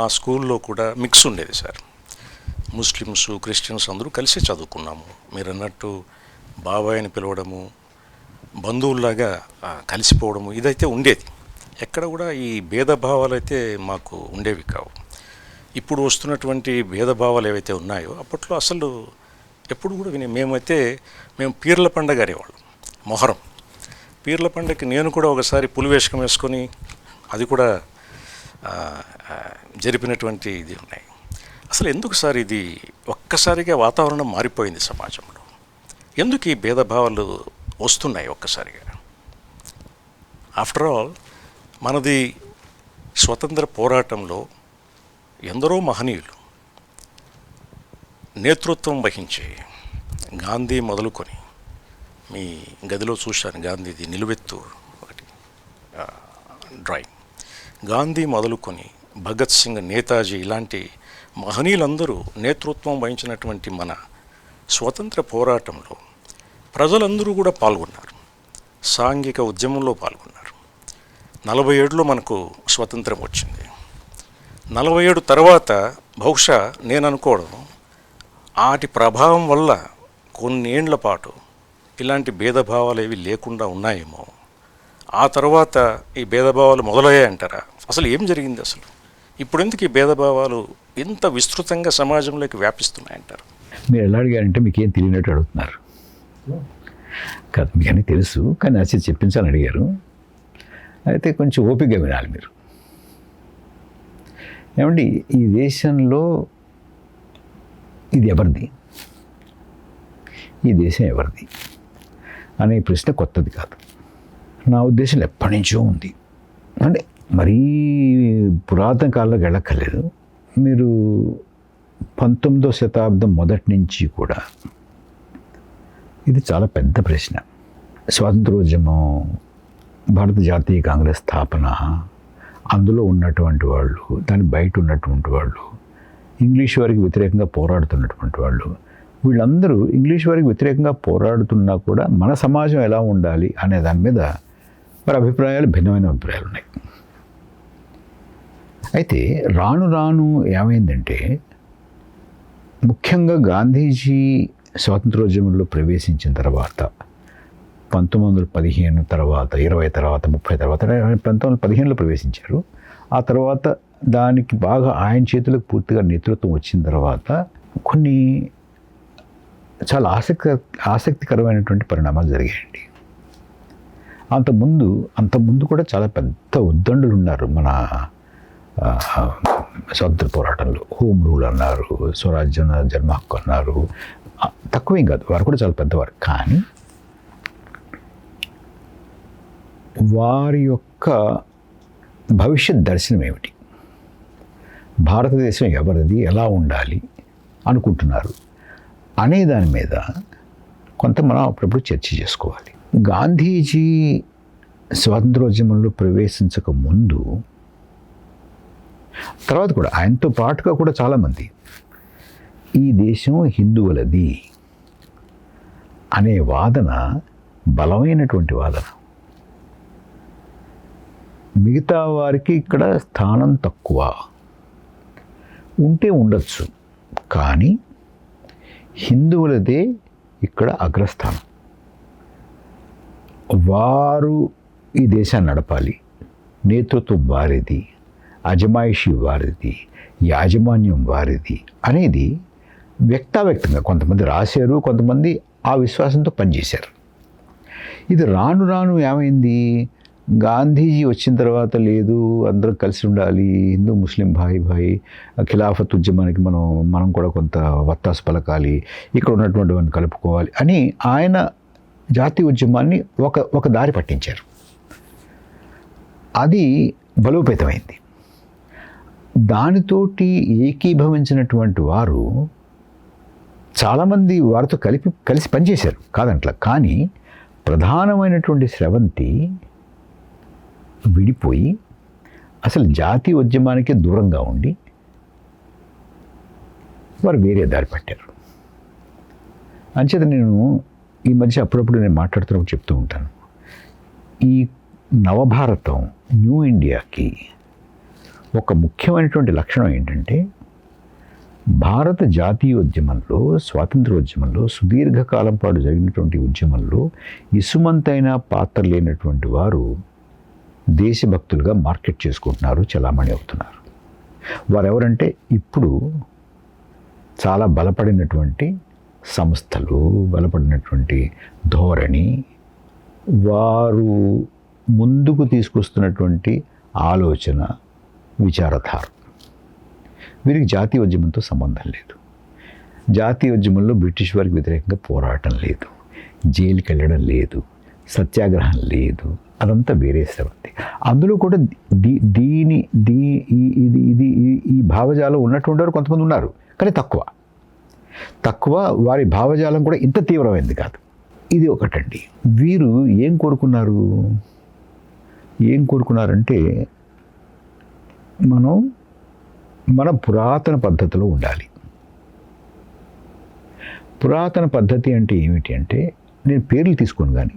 మా స్కూల్లో కూడా మిక్స్ ఉండేది సార్. ముస్లిమ్స్ క్రిస్టియన్స్ అందరూ కలిసి చదువుకున్నాము. మీరు అన్నట్టు బాబాయ్ అని పిలవడము బంధువుల్లాగా కలిసిపోవడము ఇదైతే ఉండేది. ఎక్కడ కూడా ఈ భేదభావాలు అయితే మాకు ఉండేవి కావు. ఇప్పుడు వస్తున్నటువంటి భేదభావాలు ఏవైతే ఉన్నాయో అప్పట్లో అసలు ఎప్పుడు కూడా వినే మేమైతే మేము పీర్ల పండగ అనేవాళ్ళం మొహరం. పీర్ల పండగకి నేను కూడా ఒకసారి పులివేషకం వేసుకొని అది కూడా జరిపినటువంటి ఇది ఉన్నాయి. అసలు ఎందుకు సార్ ఇది ఒక్కసారిగా వాతావరణం మారిపోయింది సమాజంలో? ఎందుకు ఈ భేదభావాలు వస్తున్నాయి ఒక్కసారిగా? ఆఫ్టర్ ఆల్ మనది స్వతంత్ర పోరాటంలో ఎందరో మహనీయులు నేతృత్వం వహించి గాంధీ మొదలుకొని మీ గదిలో చూశాను గాంధీది నిలువెత్తు ఒకటి డ్రాయింగ్. గాంధీ మొదలుకొని భగత్ సింగ్ నేతాజీ ఇలాంటి మహనీయులందరూ నేతృత్వం వహించినటువంటి మన స్వతంత్ర పోరాటంలో ప్రజలందరూ కూడా పాల్గొన్నారు. సాంఘిక ఉద్యమంలో పాల్గొన్నారు. నలభై ఏడులో మనకు స్వతంత్రం వచ్చింది. నలభై ఏడు తర్వాత బహుశా నేను అనుకోవడం ఆటి ప్రభావం వల్ల కొన్నేండ్ల పాటు ఇలాంటి భేదభావాలు ఏవి లేకుండా ఉన్నాయేమో. ఆ తర్వాత ఈ భేదభావాలు మొదలయ్యాయంటారా? అసలు ఏం జరిగింది అసలు? ఇప్పుడు ఎందుకు ఈ భేదభావాలు ఇంత విస్తృతంగా సమాజంలోకి వ్యాపిస్తున్నాయంటారు? మీరు ఎలా అడిగారంటే మీకు ఏం తెలియనట్టు అడుగుతున్నారు. కాదు మీకు అన్నీ తెలుసు కానీ అసలు చెప్పించాలని అడిగారు. అయితే కొంచెం ఓపికగా వినాలి మీరు. ఏమండి ఈ దేశంలో ఇది ఎవరిది? ఈ దేశం ఎవరిది? అనే ప్రశ్న కొత్తది కాదు. నా ఉద్దేశం ఎప్పటి నుంచో ఉంది. అంటే మరీ పురాతన కాలంలోకి వెళ్ళక్కర్లేదు. మీరు పంతొమ్మిదో శతాబ్దం మొదటి నుంచి కూడా ఇది చాలా పెద్ద ప్రశ్న. స్వాతంత్రోద్యమం భారత జాతీయ కాంగ్రెస్ స్థాపన అందులో ఉన్నటువంటి వాళ్ళు దాని బయట ఉన్నటువంటి వాళ్ళు ఇంగ్లీష్ వారికి వ్యతిరేకంగా పోరాడుతున్నటువంటి వాళ్ళు వీళ్ళందరూ ఇంగ్లీష్ వారికి వ్యతిరేకంగా పోరాడుతున్నా కూడా మన సమాజం ఎలా ఉండాలి అనే దాని మీద వారి అభిప్రాయాలు భిన్నమైన అభిప్రాయాలు ఉన్నాయి. అయితే రాను రాను ఏమైందంటే ముఖ్యంగా గాంధీజీ స్వాతంత్రోద్యమంలో ప్రవేశించిన తర్వాత పంతొమ్మిది వందల పదిహేను తర్వాత ఇరవై తర్వాత ముప్పై తర్వాత పంతొమ్మిది వందల పదిహేనులో ప్రవేశించారు. ఆ తర్వాత దానికి బాగా ఆయన చేతులకు పూర్తిగా నేతృత్వం వచ్చిన తర్వాత కొన్ని చాలా ఆసక్తి ఆసక్తికరమైనటువంటి పరిణామాలు జరిగాయండి. అంతకుముందు అంతకుముందు కూడా చాలా పెద్ద ఉద్దండులు ఉన్నారు మన స్వతంత్ర పోరాటంలో హోమ్ రూల్ అన్నారు స్వరాజ్యం జన్మ హక్కు అన్నారు. తక్కువేం కాదు వారు కూడా చాలా పెద్దవారు. కానీ వారి యొక్క భవిష్యత్ దర్శనం ఏమిటి? భారతదేశం ఎవరిది ఎలా ఉండాలి అనుకుంటున్నారు? అనే దాని మీద కొంత మనం అప్పుడప్పుడు చర్చ చేసుకోవాలి. గాంధీజీ స్వాతంత్రోద్యమంలో ప్రవేశించక ముందు తర్వాత కూడా ఆయనతో పాటుగా కూడా చాలామంది ఈ దేశం హిందువులది అనే వాదన బలమైనటువంటి వాదన. మిగతా వారికి ఇక్కడ స్థానం తక్కువ. ఉంటే ఉండొచ్చు కానీ హిందువులదే ఇక్కడ అగ్రస్థానం. వారు ఈ దేశాన్ని నడపాలి నేతృత్వం వారిది. అజమాయిషి వారిది యాజమాన్యం వారిది అనేది వ్యక్తావ్యక్తంగా కొంతమంది రాశారు కొంతమంది ఆ విశ్వాసంతో పనిచేశారు. ఇది రాను రాను ఏమైంది? గాంధీజీ వచ్చిన తర్వాత లేదు అందరం కలిసి ఉండాలి హిందూ ముస్లిం భాయ్ భాయ్ ఖిలాఫత్ ఉద్యమానికి మనం మనం కూడా కొంత వత్తాసు పలకాలి ఇక్కడ ఉన్నటువంటి వారిని కలుపుకోవాలి అని ఆయన జాతీయ ఉద్యమాన్ని ఒక ఒక దారి పట్టించారు. అది బలోపేతమైంది. దానితోటి ఏకీభవించినటువంటి వారు చాలామంది వారితో కలిపి కలిసి పనిచేశారు. కాదంట్లా. కానీ ప్రధానమైనటువంటి స్రవంతి విడిపోయి అసలు జాతీయ ఉద్యమానికే దూరంగా ఉండి వారు వేరే దారి పట్టారు. అంచేత నేను ఈ మధ్య అప్పుడప్పుడు నేను మాట్లాడుతున్నప్పుడు చెప్తూ ఉంటాను. ఈ నవభారతం న్యూ ఇండియాకి ఒక ముఖ్యమైనటువంటి లక్షణం ఏంటంటే భారత జాతీయోద్యమంలో స్వాతంత్రోద్యమంలో సుదీర్ఘకాలం పాటు జరిగినటువంటి ఉద్యమంలో ఇసుమంతైన పాత్ర లేనటువంటి వారు దేశభక్తులుగా మార్కెట్ చేసుకుంటున్నారు చలామణి అవుతున్నారు. వారెవరంటే ఇప్పుడు చాలా బలపడినటువంటి సంస్థలు బలపడినటువంటి ధోరణి వారు ముందుకు తీసుకొస్తున్నటువంటి ఆలోచన విచారధార వీరికి జాతీయ ఉద్యమంతో సంబంధం లేదు. జాతీయ ఉద్యమంలో బ్రిటిష్ వారికి వ్యతిరేకంగా పోరాటం లేదు. జైలుకి వెళ్ళడం లేదు. సత్యాగ్రహం లేదు. అదంతా వేరే శ్రవంతి అందులో కూడా దీ దీని దీ ఈ- ఇది ఇది ఈ- ఈ భావజాలం ఉన్నటువంటి వారు కొంతమంది ఉన్నారు. కానీ తక్కువ. తక్కువ వారి భావజాలం కూడా ఇంత తీవ్రమైంది కాదు. ఇది ఒకటండి. వీరు ఏం కోరుకున్నారు? ఏం కోరుకున్నారంటే మనం మన పురాతన పద్ధతిలో ఉండాలి. పురాతన పద్ధతి అంటే ఏమిటి అంటే నేను పేర్లు తీసుకోను కానీ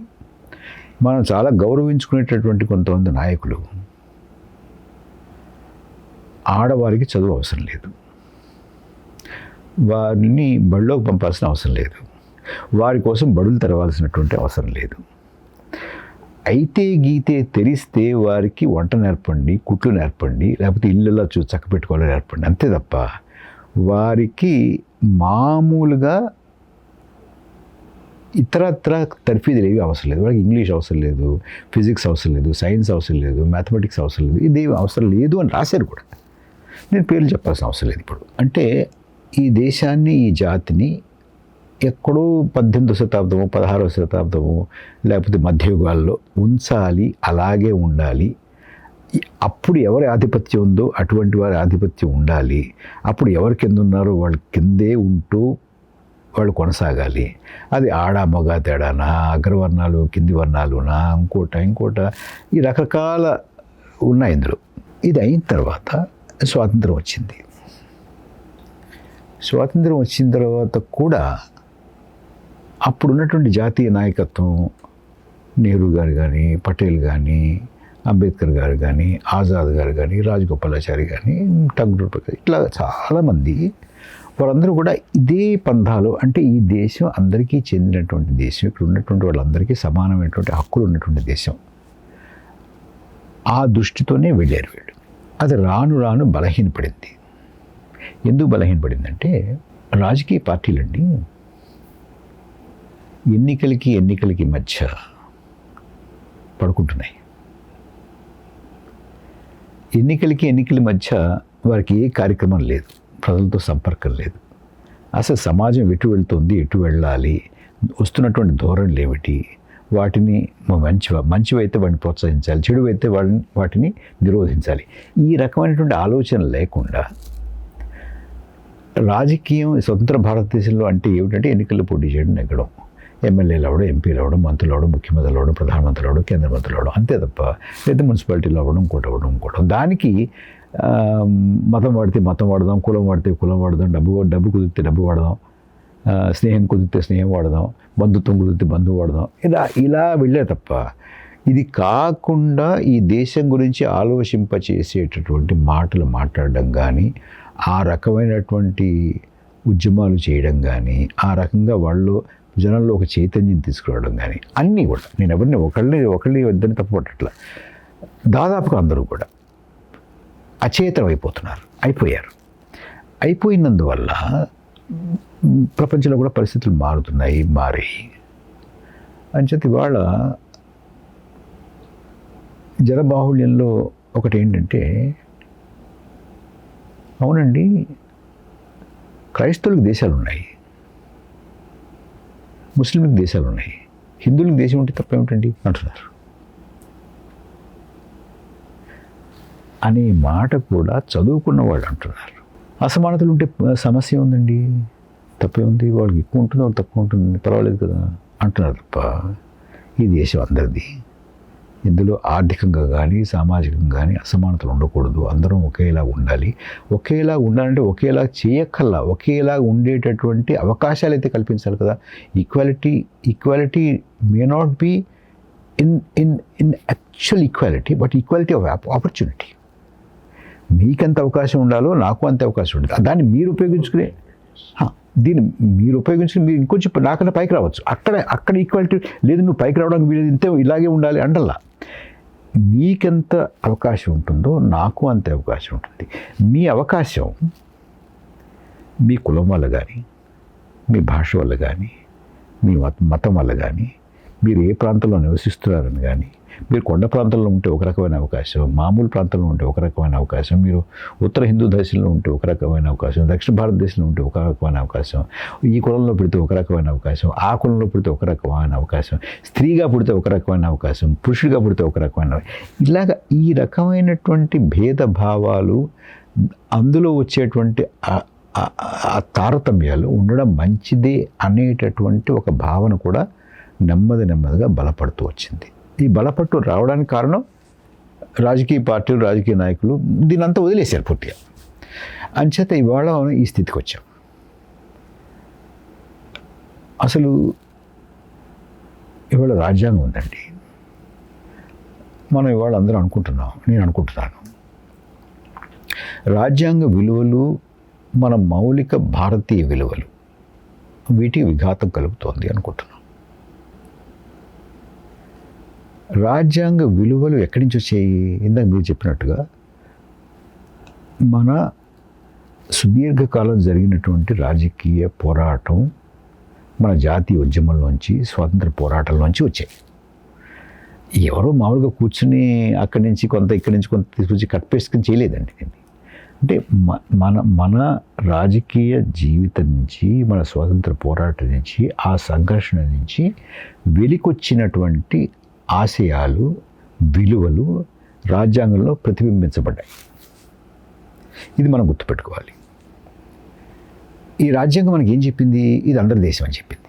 మనం చాలా గౌరవించుకునేటటువంటి కొంతమంది నాయకులు ఆడవారికి చదువు అవసరం లేదు. వారిని బడిలోకి పంపాల్సిన అవసరం లేదు. వారి కోసం బడులు తెరవాల్సినటువంటి అవసరం లేదు. అయితే గీతే తెలిస్తే వారికి వంట నేర్పండి కుట్లు నేర్పండి లేకపోతే ఇళ్ళలో చూ చక్క పెట్టుకోవాలో నేర్పండి అంతే తప్ప వారికి మామూలుగా ఇతరత్ర తర్ఫీదులు ఏవి అవసరం లేదు. వాళ్ళకి ఇంగ్లీష్ అవసరం లేదు ఫిజిక్స్ అవసరం లేదు సైన్స్ అవసరం లేదు మ్యాథమెటిక్స్ అవసరం లేదు ఇది అవసరం లేదు అని రాశారు కూడా. నేను పేర్లు చెప్పాల్సిన అవసరం లేదు ఇప్పుడు. అంటే ఈ దేశాన్ని ఈ జాతిని ఎక్కడో పద్దెనిమిదో శతాబ్దము పదహారవ శతాబ్దము లేకపోతే మధ్యయుగాల్లో ఉంచాలి అలాగే ఉండాలి. అప్పుడు ఎవరి ఆధిపత్యం ఉందో అటువంటి వారి ఆధిపత్యం ఉండాలి. అప్పుడు ఎవరి కింద ఉన్నారో వాళ్ళ కిందే ఉంటూ వాళ్ళు కొనసాగాలి. అది ఆడ మగ తేడానా అగ్రవర్ణాలు కింది వర్ణాలునా ఇంకోట ఇంకోట ఈ రకరకాల ఉన్నాయి ఇందులో. ఇది అయిన తర్వాత స్వాతంత్రం వచ్చింది. స్వాతంత్రం వచ్చిన తర్వాత కూడా అప్పుడున్నటువంటి జాతీయ నాయకత్వం నెహ్రూ గారు కానీ పటేల్ కానీ అంబేద్కర్ గారు కానీ ఆజాద్ గారు కానీ రాజగోపాలాచారి కానీ టంగుటూరు ప్రకాష్ ఇట్లా చాలామంది వారందరూ కూడా ఇదే పంధాలు అంటే ఈ దేశం అందరికీ చెందినటువంటి దేశం ఇక్కడ ఉన్నటువంటి వాళ్ళందరికీ సమానమైనటువంటి హక్కులు ఉన్నటువంటి దేశం. ఆ దృష్టితోనే వెళ్ళారు వీళ్ళు. అది రాను రాను బలహీనపడింది. ఎందుకు బలహీనపడిందంటే రాజకీయ పార్టీలండి ఎన్నికలకి ఎన్నికలకి మధ్య పడుకుంటున్నాయి. ఎన్నికలకి ఎన్నికల మధ్య వారికి ఏ కార్యక్రమం లేదు. ప్రజలతో సంపర్కం లేదు. అసలు సమాజం ఎటు వెళ్తుంది ఎటు వెళ్ళాలి వస్తున్నటువంటి ధోరణులు ఏమిటి వాటిని మంచి మంచివైతే వాటిని ప్రోత్సహించాలి చెడు అయితే వాటిని వాటిని నిరోధించాలి. ఈ రకమైనటువంటి ఆలోచన లేకుండా రాజకీయం స్వతంత్ర భారతదేశంలో అంటే ఏమిటంటే ఎన్నికల్లో పోటీ చేయడం నెగ్గడం. ఎమ్మెల్యేలు అవడం ఎంపీలు అవడం మంత్రులు అవడం ముఖ్యమంత్రులు అవడం ప్రధానమంత్రులు అవడం కేంద్ర మంత్రులు అవడం అంతే తప్ప లేదా మున్సిపాలిటీలో అవ్వడం ఇంకోటి అవ్వడం ఇంకోటి దానికి మతం వాడితే మతం వాడదాం కులం వాడితే కులం వాడదాం డబ్బు డబ్బు కుదిరితే డబ్బు వాడదాం స్నేహం కుదిరితే స్నేహం వాడదాం బంధుత్వం కుదిరితే బంధువు వాడదాం ఇలా ఇలా వెళ్ళే తప్ప ఇది కాకుండా ఈ దేశం గురించి ఆలోచింపచేసేటటువంటి మాటలు మాట్లాడడం కానీ ఆ రకమైనటువంటి ఉద్యమాలు చేయడం కానీ ఆ రకంగా వాళ్ళు జనంలో ఒక చైతన్యం తీసుకురావడం కానీ అన్నీ కూడా. నేను ఎవరిని ఒకళ్ళని ఒకళ్ళని ఇద్దరిని తప్పుపట్టట్ల. దాదాపుగా అందరూ కూడా అచేతనం అయిపోతున్నారు. అయిపోయారు. అయిపోయినందువల్ల ప్రపంచంలో కూడా పరిస్థితులు మారుతున్నాయి మారాయి. అంచేత ఇవాళ జనబాహుళ్యంలో ఒకటి ఏంటంటే అవునండి క్రైస్తవులకు దేశాలు ఉన్నాయి ముస్లింలకు దేశాలు ఉన్నాయి. హిందువులకు దేశం ఉంటే తప్పేమిటండి అంటున్నారు. అనే మాట కూడా చదువుకున్న వాళ్ళు అంటున్నారు. అసమానతలు ఉంటే సమస్య ఉందండి. తప్పే ఉంది. వాళ్ళకి ఎక్కువ ఉంటుంది? వాళ్ళు తక్కువ ఉంటుంది? పర్వాలేదు కదా అంటున్నారు తప్ప. ఈ దేశం అందరిది. ఇందులో ఆర్థికంగా కానీ సామాజికంగా కానీ అసమానతలు ఉండకూడదు. అందరం ఒకేలా ఉండాలి. ఒకేలా ఉండాలంటే ఒకేలా చేయక్కల్లా ఒకేలా ఉండేటటువంటి అవకాశాలు అయితే కల్పించాలి కదా. Equality equality may not be in in in actual equality but equality of opportunity మీకెంత అవకాశం ఉండాలో నాకు అంత అవకాశం ఉంటుంది దాన్ని మీరు ఉపయోగించుకునే దీన్ని మీరు ఉపయోగించుకుని మీరు ఇంకొంచెం నాకన్నా పైకి రావచ్చు. అక్కడ అక్కడ ఈక్వాలిటీ లేదు నువ్వు పైకి రావడానికి వీలేదు ఇంతే ఇలాగే ఉండాలి అంటల్లా. మీకెంత అవకాశం ఉంటుందో నాకు అంతే అవకాశం ఉంటుంది. మీ అవకాశం మీ కులం వల్ల కానీ మీ భాష వల్ల కానీ మీ మత మతం వల్ల కానీ మీరు ఏ ప్రాంతంలో నివసిస్తున్నారని కానీ మీరు కొండ ప్రాంతంలో ఉంటే ఒక రకమైన అవకాశం మామూలు ప్రాంతంలో ఉంటే ఒక రకమైన అవకాశం మీరు ఉత్తర హిందూ దేశంలో ఉంటే ఒక రకమైన అవకాశం దక్షిణ భారతదేశంలో ఉంటే ఒక రకమైన అవకాశం ఈ కులంలో పుడితే ఒక రకమైన అవకాశం ఆ కులంలో పుడితే ఒక రకమైన అవకాశం స్త్రీగా పుడితే ఒక రకమైన అవకాశం పురుషుడిగా పుడితే ఒక రకమైన ఇలాగ ఈ రకమైనటువంటి భేదభావాలు అందులో వచ్చేటువంటి ఆ- తారతమ్యాలు ఉండడం మంచిదే అనేటటువంటి ఒక భావన కూడా నెమ్మది నెమ్మదిగా బలపడుతూ వచ్చింది. ఈ బలపట్టు రావడానికి కారణం రాజకీయ పార్టీలు రాజకీయ నాయకులు దీనంతా వదిలేశారు పూర్తిగా. అంచేత ఇవాళ ఈ స్థితికి వచ్చాం. అసలు ఇవాళ రాజ్యాంగం ఉందండి. మనం ఇవాళ అందరూ అనుకుంటున్నాం నేను అనుకుంటున్నాను. రాజ్యాంగ విలువలు మన మౌలిక భారతీయ విలువలు వీటి విఘాతం కలుగుతోంది అనుకుంటున్నాను రాజ్యాంగ విలువలు ఎక్కడి నుంచి వచ్చాయి? ఇందాక మీరు చెప్పినట్టుగా మన సుదీర్ఘకాలం జరిగినటువంటి రాజకీయ పోరాటం మన జాతీయ ఉద్యమంలోంచి స్వాతంత్ర పోరాటంలోంచి వచ్చాయి. ఎవరో మామూలుగా కూర్చుని అక్కడి నుంచి కొంత ఇక్కడి నుంచి కొంత తీసుకొచ్చి కట్ పేసుకుని చేయలేదండి దీన్ని. అంటే మ- మన మన రాజకీయ జీవితం నుంచి మన స్వాతంత్ర పోరాటం నుంచి ఆ సంఘర్షణ నుంచి వెలికొచ్చినటువంటి ఆశయాలు విలువలు రాజ్యాంగంలో ప్రతిబింబించబడ్డాయి. ఇది మనం గుర్తుపెట్టుకోవాలి. ఈ రాజ్యాంగం మనకి ఏం చెప్పింది? ఇది అందరి దేశం అని చెప్పింది.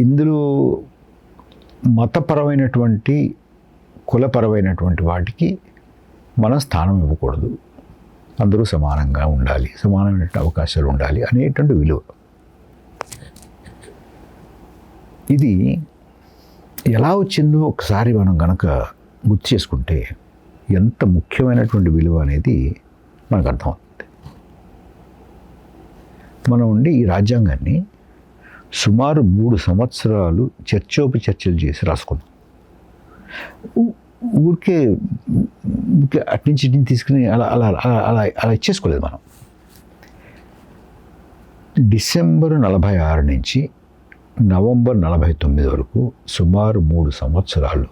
ఇందులో మతపరమైనటువంటి కులపరమైనటువంటి వాటికి మనం స్థానం ఇవ్వకూడదు. అందరూ సమానంగా ఉండాలి సమానమైన అవకాశాలు ఉండాలి అనేటువంటి విలువ. ఇది ఎలా వచ్చిందో ఒకసారి మనం గనక గుర్తు చేసుకుంటే ఎంత ముఖ్యమైనటువంటి విలువ అనేది మనకు అర్థమవుతుంది. మనం ఉండి ఈ రాజ్యాంగాన్ని సుమారు మూడు సంవత్సరాలు చర్చోప చర్చలు చేసి రాసుకున్నాం. ఊరికే ఊరికే అటు నుంచి ఇటు తీసుకుని అలా అలా అలా అలా అలా ఇచ్చేసుకోలేదు మనం. డిసెంబర్ నలభై ఆరు నుంచి నవంబర్ నలభై తొమ్మిది వరకు సుమారు మూడు సంవత్సరాలు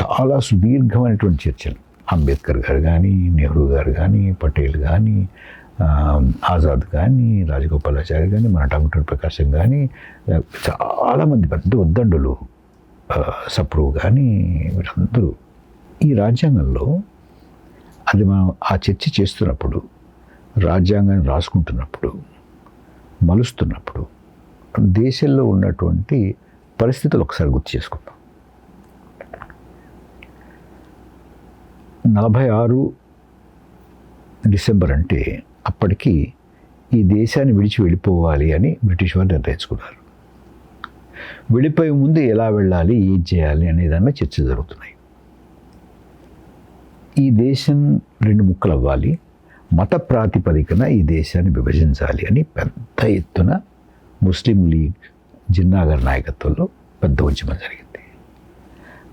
చాలా సుదీర్ఘమైనటువంటి చర్చలు. అంబేద్కర్ గారు కానీ నెహ్రూ గారు కానీ పటేల్ కానీ ఆజాద్ కానీ రాజగోపాలాచారి కానీ మన డాక్టర్ ప్రకాశం కానీ చాలామంది పెద్ద ఉద్దండులు సప్రూ సప్రు కానీ వీరందరూ ఈ రాజ్యాంగంలో అది మనం ఆ చర్చ చేస్తున్నప్పుడు రాజ్యాంగాన్ని రాసుకుంటున్నప్పుడు మలుస్తున్నప్పుడు దేశంలో ఉన్నటువంటి పరిస్థితులు ఒకసారి గుర్తు చేసుకుందాం. నలభై ఆరు డిసెంబర్ అంటే అప్పటికి ఈ దేశాన్ని విడిచి వెళ్ళిపోవాలి అని బ్రిటిష్ వారు నిర్ణయించుకున్నారు. వెళ్ళిపోయే ముందు ఎలా వెళ్ళాలి ఏం చేయాలి అనే దాని మీద చర్చ జరుగుతున్నాయి. ఈ దేశం రెండు ముక్కలు అవ్వాలి మత ప్రాతిపదికన ఈ దేశాన్ని విభజించాలి అని పెద్ద ఎత్తున ముస్లిం లీగ్ జిన్నాగర్ నాయకత్వంలో పెద్ద ఉద్యమం జరిగింది.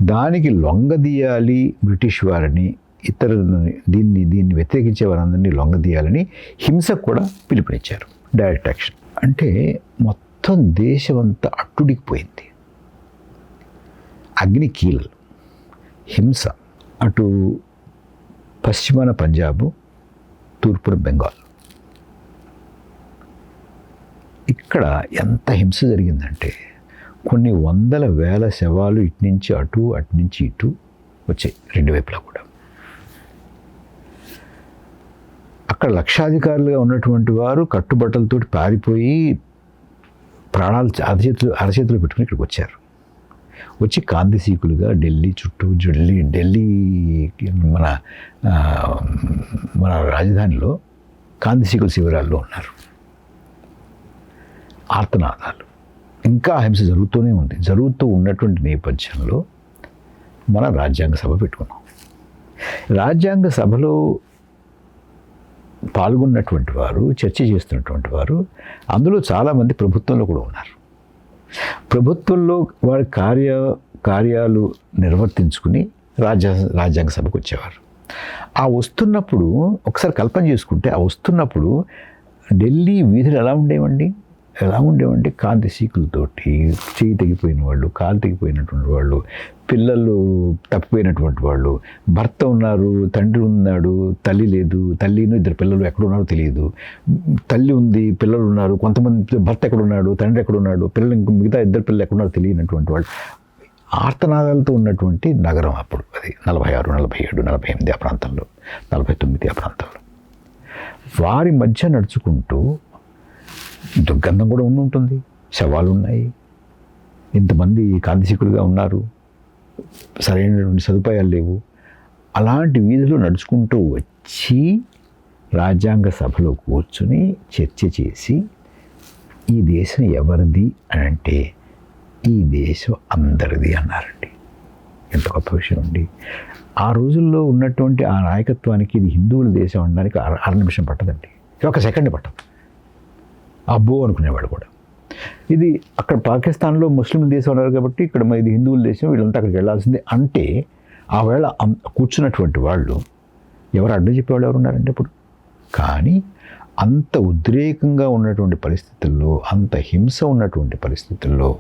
దానికి లొంగదీయాలి బ్రిటిష్ వారిని ఇతరులని దీన్ని దీన్ని వ్యతిరేకించే వారందరినీ లొంగదీయాలని హింసకు కూడా పిలుపునిచ్చారు. Direct action. అంటే మొత్తం దేశం అంతా అట్టుడికిపోయింది. అగ్ని కీలలు హింస. అటు పశ్చిమాన పంజాబ్ తూర్పున బెంగాల్. ఇక్కడ ఎంత హింస జరిగిందంటే కొన్ని వందల వేల శవాలు ఇటు నుంచి అటు అటు నుంచి ఇటు వచ్చాయి రెండు వైపులా కూడా. అక్కడ లక్షాధికారులుగా ఉన్నటువంటి వారు కట్టుబట్టలతోటి పారిపోయి ప్రాణాలు అరచేతులు అరచేతులు పెట్టుకుని ఇక్కడికి వచ్చారు. వచ్చి కాంతిసీకులుగా ఢిల్లీ చుట్టూ ఢిల్లీ ఢిల్లీ మన మన రాజధానిలో కాంతిసీకుల శిబిరాల్లో ఉన్నారు. ఆర్తనాదాలు. ఇంకా హింస జరుగుతూనే ఉంది. జరుగుతూ ఉన్నటువంటి నేపథ్యంలో మన రాజ్యాంగ సభ పెట్టుకున్నాం. రాజ్యాంగ సభలో పాల్గొన్నటువంటి వారు చర్చ చేస్తున్నటువంటి వారు అందులో చాలామంది ప్రభుత్వంలో కూడా ఉన్నారు. ప్రభుత్వంలో వారి కార్య కార్యాలు నిర్వర్తించుకుని రాజ్య రాజ్యాంగ సభకు వచ్చేవారు. ఆ వస్తున్నప్పుడు ఒకసారి కల్పన చేసుకుంటే ఆ వస్తున్నప్పుడు ఢిల్లీ వీధులు ఎలా ఉండేవండి? ఎలా ఉండేవంటే కాంతి సీకులతోటి చేయి తెగిపోయిన వాళ్ళు కాలు తెగిపోయినటువంటి వాళ్ళు పిల్లలు తప్పిపోయినటువంటి వాళ్ళు భర్త ఉన్నారు తండ్రి ఉన్నాడు తల్లి లేదు తల్లిను ఇద్దరు పిల్లలు ఎక్కడ ఉన్నారో తెలియదు. తల్లి ఉంది పిల్లలు ఉన్నారు కొంతమంది భర్త ఎక్కడ ఉన్నాడు తండ్రి ఎక్కడున్నాడు పిల్లలు ఇంక మిగతా ఇద్దరు పిల్లలు ఎక్కడ ఉన్నారో తెలియనటువంటి వాళ్ళు. ఆర్తనాదాలతో ఉన్నటువంటి నగరం అప్పుడు అది నలభై ఆరు నలభై ఏడు నలభై ఎనిమిది ఆ ప్రాంతంలో నలభై తొమ్మిది ఆ ప్రాంతంలో. వారి మధ్య నడుచుకుంటూ దుర్గంధం కూడా ఉండి ఉంటుంది శవాలు ఉన్నాయి ఇంతమంది కాంతిశికులుగా ఉన్నారు. సరైనటువంటి సదుపాయాలు లేవు. అలాంటి వీధిలో నడుచుకుంటూ వచ్చి రాజ్యాంగ సభలో కూర్చుని చర్చ చేసి ఈ దేశం ఎవరిది అని అంటే ఈ దేశం అందరిది అన్నారండి. ఎంత గొప్ప విషయం అండి. ఆ రోజుల్లో ఉన్నటువంటి ఆ నాయకత్వానికి ఇది హిందువుల దేశం అనడానికి అర అర నిమిషం పట్టదండి. ఒక సెకండ్ పట్టదు. అబ్బో అనుకునేవాడు కూడా. ఇది అక్కడ పాకిస్తాన్లో ముస్లిం దేశం ఉన్నారు కాబట్టి ఇక్కడ ఇది హిందువుల దేశం వీళ్ళంతా అక్కడికి వెళ్ళాల్సిందే. అంటే ఆ వేళ కూర్చున్నటువంటి వాళ్ళు ఎవరు అడ్డు చెప్పేవాళ్ళు ఎవరు ఉన్నారంటే ఇప్పుడు కానీ అంత ఉద్రేకంగా ఉన్నటువంటి పరిస్థితుల్లో అంత హింస ఉన్నటువంటి పరిస్థితుల్లో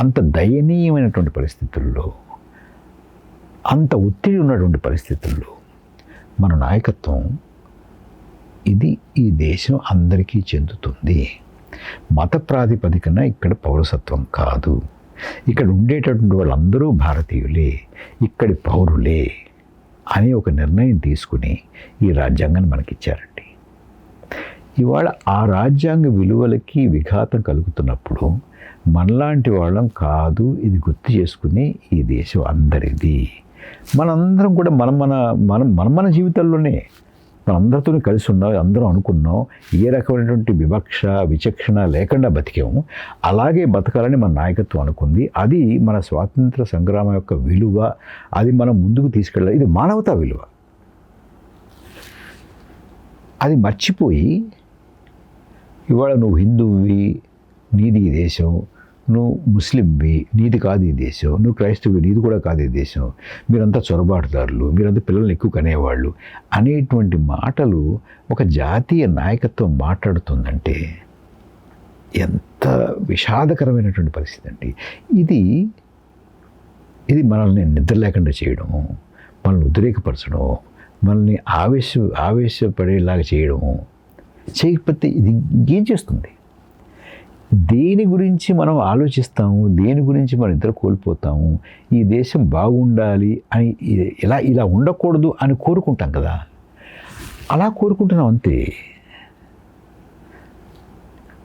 అంత దయనీయమైనటువంటి పరిస్థితుల్లో అంత ఒత్తిడి ఉన్నటువంటి పరిస్థితుల్లో మన నాయకత్వం ఇది ఈ దేశం అందరికీ చెందుతుంది. మత ప్రాతిపదికన ఇక్కడ పౌరసత్వం కాదు. ఇక్కడ ఉండేటటువంటి వాళ్ళందరూ భారతీయులే. ఇక్కడి పౌరులే అని ఒక నిర్ణయం తీసుకుని ఈ రాజ్యాంగాన్ని మనకిచ్చారండి. ఇవాళ ఆ రాజ్యాంగ విలువలకి విఘాతం కలుగుతున్నప్పుడు మనలాంటి వాళ్ళం కాదు ఇది గుర్తు చేసుకుని ఈ దేశం అందరిది. మనందరం కూడా మన మన మనం మన మన జీవితాల్లోనే అందరితో కలిసి ఉన్నాం అందరం అనుకున్నాం. ఏ రకమైనటువంటి వివక్ష విచక్షణ లేకుండా బతికాము. అలాగే బతకాలని మన నాయకత్వం అనుకుంది. అది మన స్వాతంత్ర సంగ్రామం యొక్క విలువ. అది మనం ముందుకు తీసుకెళ్ళాలి. ఇది మానవతా విలువ. అది మర్చిపోయి ఇవాళ నువ్వు హిందువువి నీది దేశం నువ్వు ముస్లింవి నీది కాదు ఈ దేశం. నువ్వు క్రైస్తవువి నీది కూడా కాదు ఈ దేశం. మీరంతా చొరబాటుదారులు మీరంతా పిల్లల్ని ఎక్కువ కనేవాళ్ళు అనేటువంటి మాటలు ఒక జాతీయ నాయకత్వం మాట్లాడుతుందంటే ఎంత విషాదకరమైనటువంటి పరిస్థితి అండి. ఇది ఇది మనల్ని నిద్ర లేకుండా చేయడము మనల్ని ఉద్రేకపరచడం మనల్ని ఆవేశ ఆవేశపడేలాగా చేయడము చేయకపోతే ఇది ఏం చేస్తుంది? దేని గురించి మనం ఆలోచిస్తాము? దేని గురించి మనం ఇద్దరు కోల్పోతాము? ఈ దేశం బాగుండాలి అని ఇలా ఇలా ఉండకూడదు అని కోరుకుంటాం కదా? అలా కోరుకుంటున్నాం అంతే.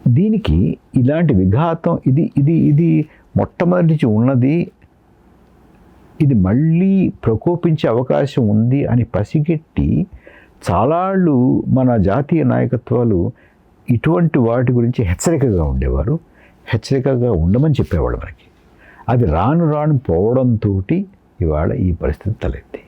దీనికి ఇలాంటి విఘాతం ఇది ఇది ఇది మొట్టమొదటి నుంచి ఉన్నది. ఇది మళ్ళీ ప్రకోపించే అవకాశం ఉంది అని పసిగెట్టి చాలాళ్ళు మన జాతీయ నాయకత్వాలు ఇటువంటి వాటి గురించి హెచ్చరికగా ఉండేవారు. హెచ్చరికగా ఉండమని చెప్పేవాళ్ళు మనకి. అది రాను రాను పోవడంతో ఇవాళ ఈ పరిస్థితి తలెత్తి